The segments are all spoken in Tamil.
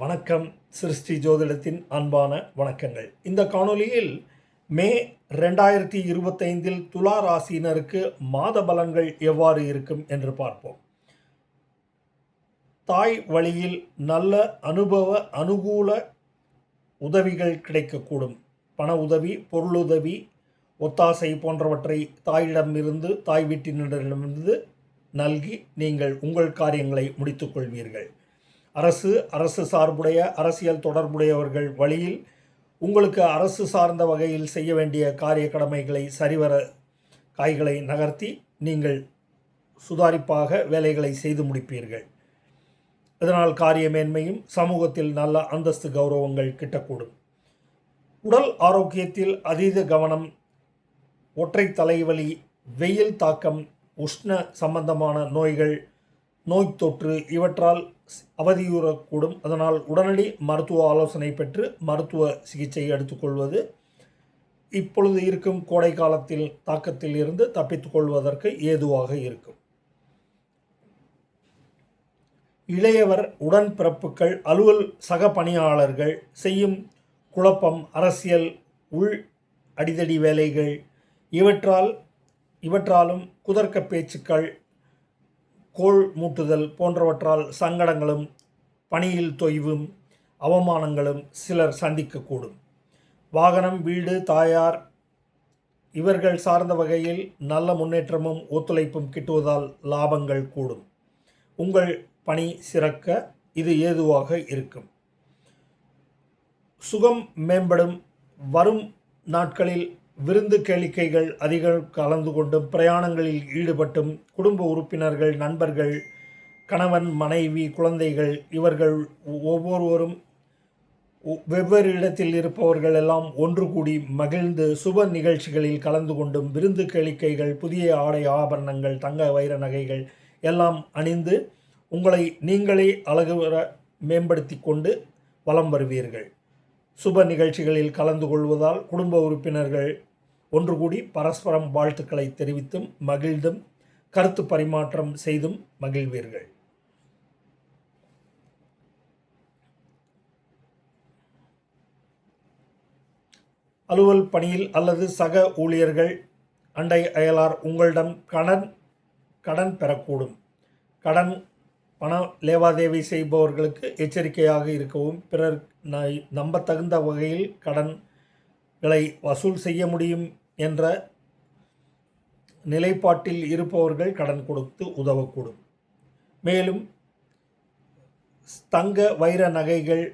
வணக்கம். சிருஷ்டி ஜோதிடத்தின் அன்பான வணக்கங்கள். இந்த காணொலியில் மே ரெண்டாயிரத்தி இருபத்தைந்தில் துலா ராசியினருக்கு மாத பலன்கள் எவ்வாறு இருக்கும் என்று பார்ப்போம். தாய் வழியில் நல்ல அனுபவ அனுகூல உதவிகள் கிடைக்கக்கூடும். பண உதவி பொருளுதவி ஒத்தாசை போன்றவற்றை தாயிடமிருந்து தாய் வீட்டினரிடமிருந்து நல்கி நீங்கள் உங்கள் காரியங்களை முடித்துக்கொள்வீர்கள் அரசு அரசு சார்புடைய அரசியல் தொடர்புடையவர்கள் வழியில் உங்களுக்கு அரசு சார்ந்த வகையில் செய்ய வேண்டிய காரிய கடமைகளை சரிவர காய்களை நகர்த்தி நீங்கள் சுதாரிப்பாக வேலைகளை செய்து முடிப்பீர்கள். இதனால் காரிய மேன்மையும் சமூகத்தில் நல்ல அந்தஸ்து கௌரவங்கள் கிட்டக்கூடும். உடல் ஆரோக்கியத்தில் அதீத கவனம் ஒற்றை தலைவலி வெயில் தாக்கம் உஷ்ண சம்பந்தமான நோய்கள் நோய் தொற்று இவற்றால் அவதியுறக்கூடும். அதனால் உடனடி மருத்துவ ஆலோசனை பெற்று மருத்துவ சிகிச்சை எடுத்துக்கொள்வது இப்பொழுது இருக்கும் கோடை காலத்தில் தாக்கத்தில் இருந்து தப்பித்துக்கொள்வதற்கு ஏதுவாக இருக்கும். இளையவர் உடன்பிறப்புகள் அலுவல் சக பணியாளர்கள் செய்யும் குழப்பம் அரசியல் உள் அடிதடி வேலைகள் இவற்றால் இவற்றாலும் குதர்க்க பேச்சுக்கள் கோள் மூட்டுதல் போன்றவற்றால் சங்கடங்களும் பணியில் தொய்வும் அவமானங்களும் சிலர் சந்திக்கக்கூடும். வாகனம் வீடு தாயார் இவர்கள் சார்ந்த வகையில் நல்ல முன்னேற்றமும் ஒத்துழைப்பும் கிட்டுவதால் லாபங்கள் கூடும். உங்கள் பணி சிறக்க இது ஏதுவாக இருக்கும். சுகம் மேம்படும் வரும் நாட்களில் விருந்து கேளிக்கைகள் அதிகம் கலந்து கொண்டும் பிரயாணங்களில் ஈடுபட்டும் குடும்ப உறுப்பினர்கள் நண்பர்கள் கணவன் மனைவி குழந்தைகள் இவர்கள் ஒவ்வொருவரும் வெவ்வேறு இடத்தில் இருப்பவர்கள் எல்லாம் ஒன்று கூடி மகிழ்ந்து சுப நிகழ்ச்சிகளில் கலந்து கொண்டும் விருந்து கேளிக்கைகள் புதிய ஆடை ஆபரணங்கள் தங்க வைர நகைகள் எல்லாம் அணிந்து உங்களை நீங்களே அழகுற மேம்படுத்தி கொண்டு வலம் வருவீர்கள். சுப நிகழ்ச்சிகளில் கலந்து கொள்வதால் குடும்ப உறுப்பினர்கள் ஒன்று கூடி பரஸ்பரம் வாழ்த்துக்களை தெரிவித்தும் மகிழ்ந்தும் கருத்து பரிமாற்றம் செய்தும் மகிழ்வீர்கள். அலுவல் பணியில் அல்லது சக ஊழியர்கள் அண்டை அயலார் உங்களிடம் கடன் கடன் பெறக்கூடும். கடன் பண லேவாதேவி செய்பவர்களுக்கு எச்சரிக்கையாக இருக்கவும் பிறர் நம்பத்தகுந்த வகையில் கடன்களை வசூல் செய்ய முடியும் என்ற நிலைப்பாட்டில் இருப்பவர்கள் கடன் கொடுத்து உதவக்கூடும். மேலும் தங்க வைர நகைகள்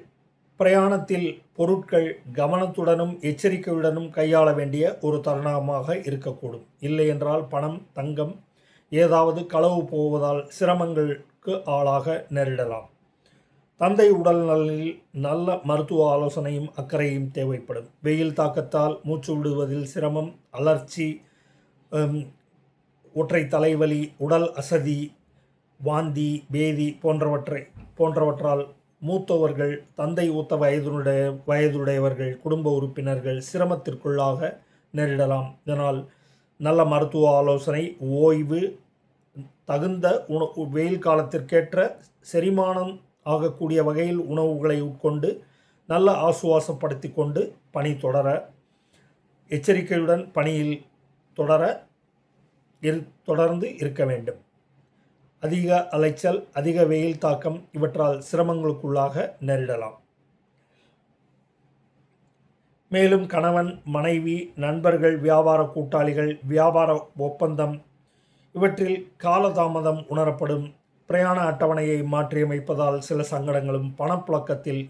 பிரயாணத்தில் பொருட்கள் கவனத்துடனும் எச்சரிக்கையுடனும் கையாள வேண்டிய ஒரு தருணமாக இருக்கக்கூடும். இல்லையென்றால் பணம் தங்கம் ஏதாவது களவு போவதால் சிரமங்கள் பாதிப்புக்கு ஆளாக நேரிடலாம். தந்தை உடல்நலில் நல்ல மருத்துவ ஆலோசனையும் அக்கறையும் தேவைப்படும். வெயில் தாக்கத்தால் மூச்சு விடுவதில் சிரமம் அலர்ச்சி ஒற்றை தலைவலி உடல் அசதி வாந்தி பேதி போன்றவற்றை போன்றவற்றால் மூத்தவர்கள் தந்தை ஊத்த வயதுடைய வயதுடையவர்கள் குடும்ப உறுப்பினர்கள் சிரமத்திற்குள்ளாக நேரிடலாம். இதனால் நல்ல மருத்துவ ஆலோசனை ஓய்வு தகுந்த உண வெயில் காலத்திற்கேற்ற செரிமானம் ஆகக்கூடிய வகையில் உணவுகளை உட்கொண்டு நல்ல ஆசுவாசப்படுத்தி கொண்டு பணி தொடர எச்சரிக்கையுடன் பணியில் தொடர இரு தொடர்ந்து இருக்க வேண்டும். அதிக அலைச்சல் அதிக வெயில் தாக்கம் இவற்றால் சிரமங்களுக்குள்ளாக நேரிடலாம். மேலும் கணவன் மனைவி நண்பர்கள் வியாபார கூட்டாளிகள் வியாபார ஒப்பந்தம் இவற்றில் காலதாமதம் உணரப்படும். பிரயாண அட்டவணையை மாற்றியமைப்பதால் சில சங்கடங்களும் பணப்புழக்கத்தில்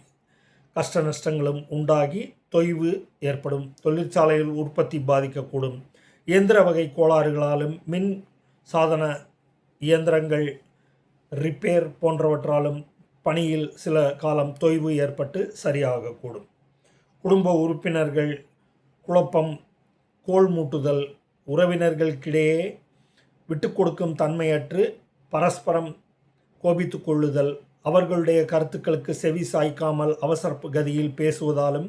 கஷ்ட நஷ்டங்களும் உண்டாகி தொய்வு ஏற்படும். தொழிற்சாலையில் உற்பத்தி பாதிக்கக்கூடும். இயந்திர வகை கோளாறுகளாலும் மின் சாதன இயந்திரங்கள் ரிப்பேர் போன்றவற்றாலும் பணியில் சில காலம் தொய்வு ஏற்பட்டு சரியாகக்கூடும். குடும்ப உறுப்பினர்கள் குழப்பம் கோல் மூட்டுதல் உறவினர்களுக்கிடையே விட்டு கொடுக்கும் தன்மையற்று பரஸ்பரம் கோபித்து கொள்ளுதல். அவர்களுடைய கருத்துக்களுக்கு செவி சாய்க்காமல் அவசர கதியில் பேசுவதாலும்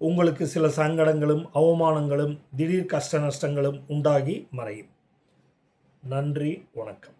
உங்களுக்கு சில சங்கடங்களும் அவமானங்களும் திடீர் கஷ்ட நஷ்டங்களும் உண்டாகி மறையும். நன்றி வணக்கம்.